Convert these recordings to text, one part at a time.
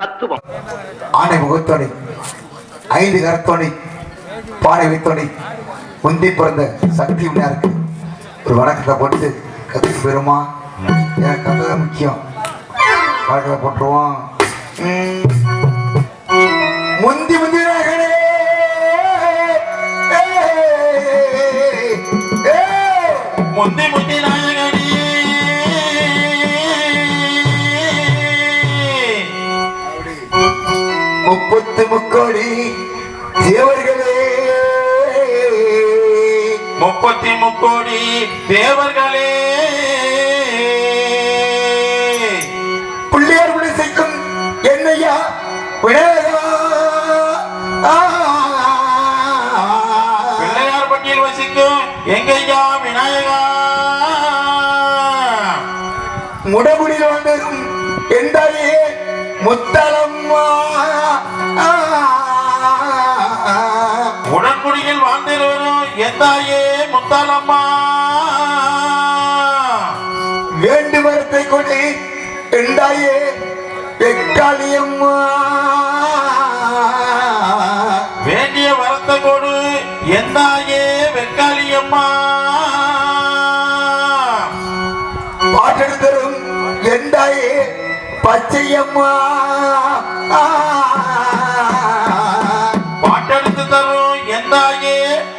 தத்துவம் ஆனை முகத்தோணி ஐந்து கரத்தோணி பானை வைத்தோணி முந்தி பிறந்த சக்தி இருக்கு ஒரு வழக்கத்தை போட்டு கத்து பெருமா என் கதை முக்கியம் வழக்கத்தை போட்டுருவோம் முந்தி முந்தி முந்தி முந்தி நூத்தி முக்கோடி தேவர்களே. பிள்ளையார் குடிசைக்கும் என்னையா? பிள்ளையார் பட்டியல் வசிக்கும். எங்கையா விநாயகா. முடகுடியில் வந்ததும் என்றே முத்தலம்மா. உடற்குடியில் வாழ்ந்திருவரும் எந்தாயே முத்தாலம்மா? வேண்டுவரத்தை கொடி எந்தாயே எக்காளியம்மா? வேண்டிய வரத்தை கொடு எந்தாயே வெக்காளியம்மா? பாட்டெடுத்தரும் எந்தாயே பச்சையம்மா?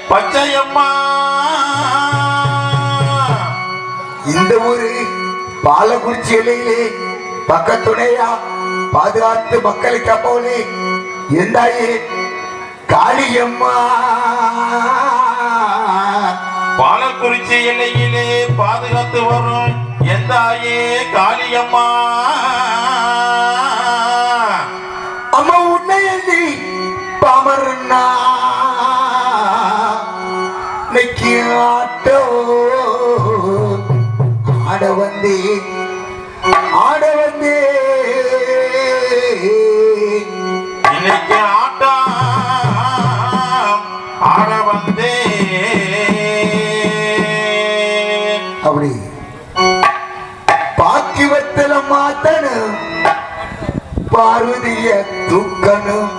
பச்சையம்மா. இந்த ஊரு பாலக்குறிச்சி எல்லையிலே பக்கத்துணையா பாதுகாத்து மக்களை காப்பவளே எந்தாயே காளியம்மா. பாலக்குறிச்சி எல்லையிலே பாதுகாத்து வரும் எந்தாயே காளியம்மா. அப்படி பாக்கிவத்தில் மாத்தனும் பார்வதிய துக்கணும்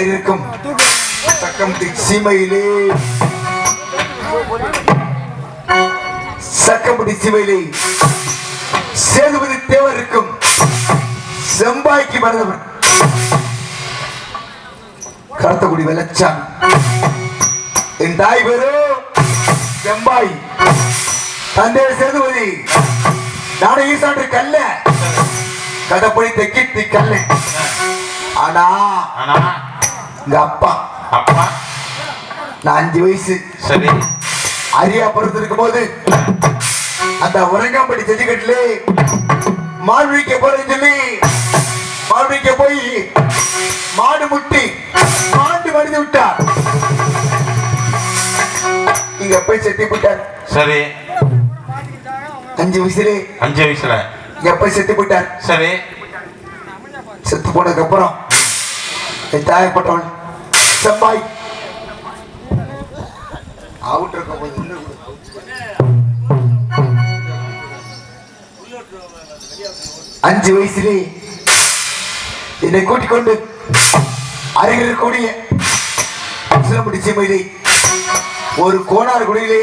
சிட்டாம்பட்டி இருக்கும். சக்கம்பட்டி சீமையிலே. சக்கம்படி சீமையிலே சேதுபதி தேவர் இருக்கும். செம்பாய்க்கு மறந்தவர் கருத்தக்குடி வெள்ளச்சாமி என் தாய் பேரு செம்பாய். தந்தை சேதுபதி. நானும் ஈசாண்டு கல்ல. கதப்படி தெக்கிட்டு கல்ல. ஆனா ஆனா எங்க அப்பா. அப்பா? நான் அஞ்சு வயசு. சரி. அரியாபுரத்து இருக்கும் போது அந்த உரங்காம்படி செடிக்கட்டுல மாழ்விக்க போறேன்னு சொல்லி மாழ்விக்க போய் மாடு முட்டி மாண்டு மடிந்து விட்டார். இங்க போய் செத்தி போயிட்டார். சரி. அஞ்சு வயசுலே. அஞ்சு வயசுல. இங்க போய் செத்து போயிட்டார். சரி. செத்து போனதுக்கு அப்புறம் என் தாயப்பட்டவள் செம்பாய் அவுட் இருக்க போது அஞ்சு வயசுலே என்னை கூட்டிக் கொண்டு அருகில் இருக்கக்கூடிய சிலம்படி சீமையிலே ஒரு கோணார் குடியிலே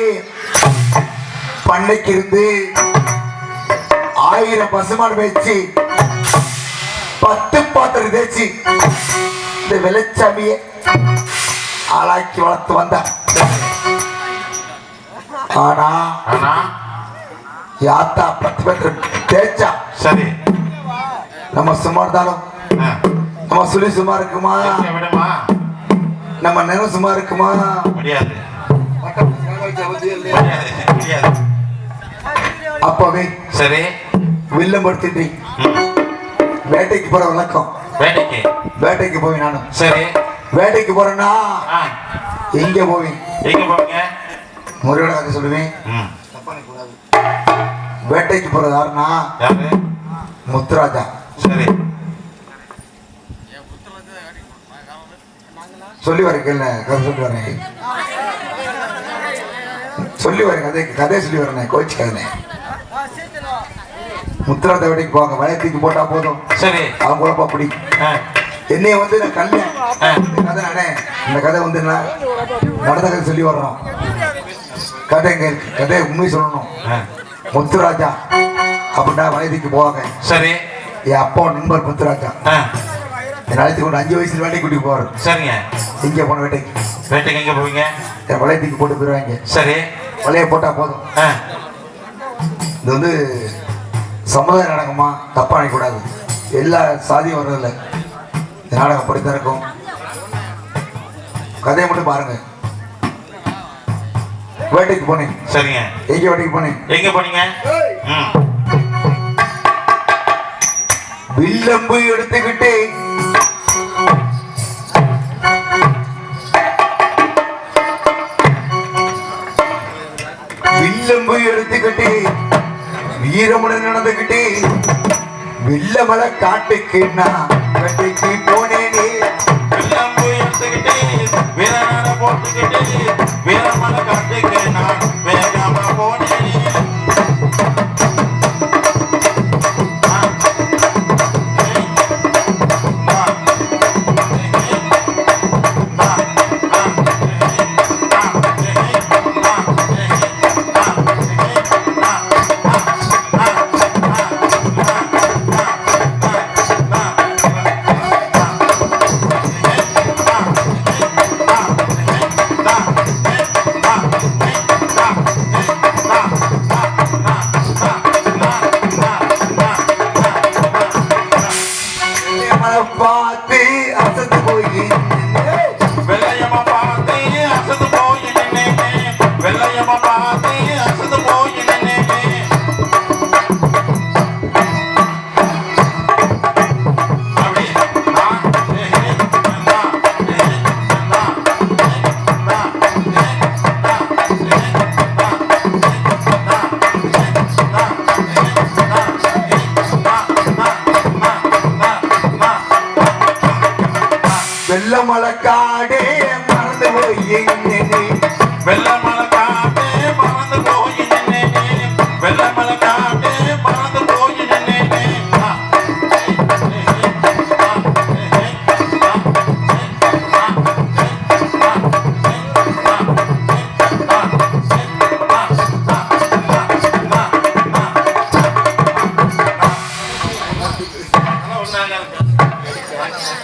பண்ணைக்கு இருந்து ஆயிரம் பசுமாடு வச்சு பத்து பாத்திரம் தேய்ச்சி இந்த வெள்ளச்சாமிய ஆளாக்கி வளர்த்து வந்தா ஆனா யாத்தா பத்து பேர் தேய்ச்சா? சரி. நம்ம சும்மா இருந்தாலும். நம்ம சொல்லி சும்மா இருக்குமா? நம்ம நிலம் சும்மா இருக்குமா? முடியாது. அப்பவே சரி. வில்லம் படுத்திட்டு. வேட்டைக்கு போற வழக்கம். வேட்டைக்கு. வேட்டைக்கு போய் நானும் சரி. வேட்டைக்கு போறேன்னா எங்க போவேன். எங்க போவீங்க? முருகனாக சொல்லுவேன். வேட்டைக்கு போறது யாருன்னா யாரு? முத்துராஜா. சரி. சொல்லி வரேன் கேள்ல கதை சொல்லி வரேன். சொல்லி வரேன் கதை கதையை சொல்லி வரேன் கோச்சிக்காதனே முத்துராஜா வேட்டைக்கு போவாங்க. வளையத்துக்கு போட்டா போதும். சரி. அவங்க அப்படி ஆ. என்னைய வந்து நான் ஆ. இந்த கதை நானே இந்த கதை வந்து நான் நடந்த கதை சொல்லி வர்றோம். கதைங்க கதையை உண்மை சொல்லணும். முத்துராஜா அப்படின்னா வளையத்துக்கு போவாங்க. சரி. என் அப்பா நண்பர் முத்துராஜா. அழைத்து கொண்டு அஞ்சு வயசுல வேட்டைக்கு கூட்டிட்டு போவார். சரிங்க. இங்கே போன வேட்டைக்கு. வேட்டைக்கு எங்க போவீங்க? என் வளையத்துக்கு போட்டு போயிடுவாங்க சரி. வலைய போட்டா போதும். இது வந்து சமுதாய நாடகமா தப்பா நினைக்கக்கூடாது. எல்லா சாதியும் வர்றதில்ல இந்த நாடகம் அப்படித்தான் இருக்கும். கதையை மட்டும் பாருங்க. வேட்டைக்கு போனேன். சரிங்க. எங்க வேட்டைக்கு போனேன்? எங்க போனீங்க? வில்லம்பு எடுத்துக்கிட்டு. வில்லம்பு எடுத்துக்கிட்டு. வீரமுடன் நடந்துக்கிட்டு வில்லமலை காட்டுக்கு நான் வேட்டைக்கு போனேனே. எல்லாம் போய் எடுத்துக்கிட்டே வீரனாட போட்டுக்கிட்டே வீரமலை காட்டுக்கு நான் மலக்காடே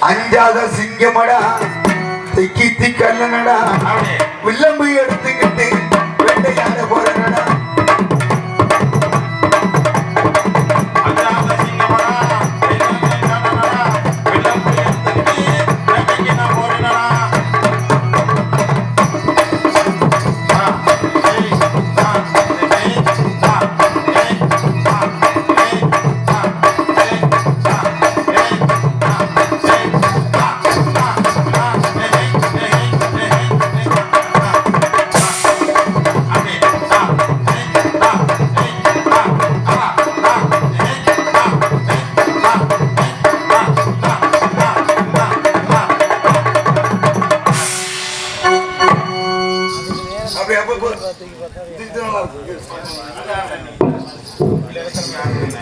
அஞ்சாத சிங்கமடா திக்கி திக்கல்லனடா. வில்லம்பு எடுத்துக்கிட்டு அப்படி அப்ப.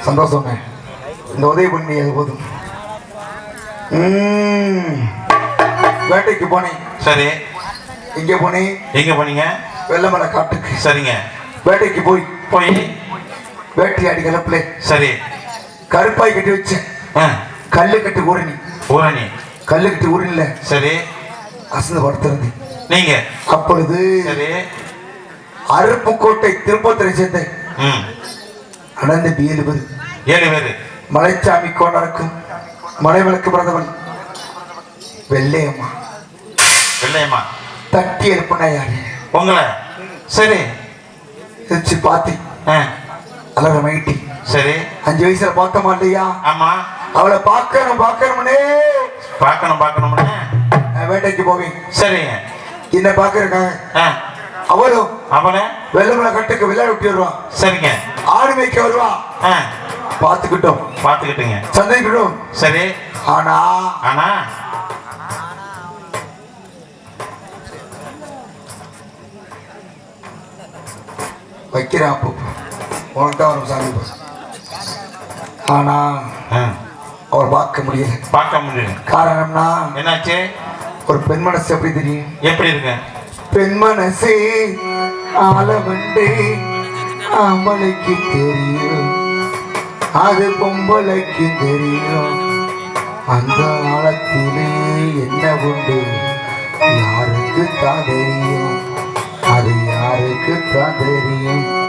சந்தோஷமே இந்த உதவி பண்ணி அது போதும் ம். வேட்டைக்கு போனேன் சரி இங்கே போனேன் எங்க போனீங்க வெள்ளமலை காட்டுக்கு சரிங்க வேட்டைக்கு போய் போய் வேட்டையாடி கிளப்புல சரி கருப்பாய் கட்டி வச்சேன் கல்லு கட்டி ஊரணி ஊரணி கல்லு கட்டி ஊரில் சரி அசந்து படுத்திருந்து நீங்க. அப்பொழுது அருப்புக்கோட்டை திருப்பத்திரை சேர்ந்த அனந்த ஏழு பேர். ஏழு பேரு. மலைச்சாமி கோணருக்கும் மலைவிளக்கு பிரதவன் வெள்ளையம்மா. வெள்ளையம்மா. தட்டி எழுப்புனா யாரு? உங்களை. சரி. வச்சு பார்த்து. அழக மைட்டி. சரி. அஞ்சு வயசுல பார்த்தோமா இல்லையா? ஆமா. அவளை பார்க்கணும் பார்க்கணும்னே. பார்க்கணும் பார்க்கணும்னு. வேட்டைக்கு போவேன் சரிங்க. என்ன பார்க்கறக்காக? ஆ, அவளும் அவளை? வெள்ளமலை கட்டுக்கு விளையாட வருவான் சரிங்க. ஆடு மேய்க்க வருவா. ஆ. பார்த்துக்கிட்டோம். பார்த்துக்கிட்டுங்க. சந்தைக்கிட்டோம் சரி. ஆனா? ஆனா? வைக்கிறேன் அப்போ உனக்கு தான் வரும் சாமி. ஆனா அவர் பார்க்க முடியல. பார்க்க முடியல. காரணம்னா என்னாச்சு? ஒரு பெண் மனசு எப்படி தெரியும்? எப்படி இருக்கு பெண் மனசே ஆளவண்டு ஆம்பளைக்கு தெரியும். அது பொம்பளைக்கு தெரியும். அந்த ஆழத்திலே என்ன உண்டு? யாருக்கு தான் தெரியும். அது யாருக்கு தான் தெரியும்.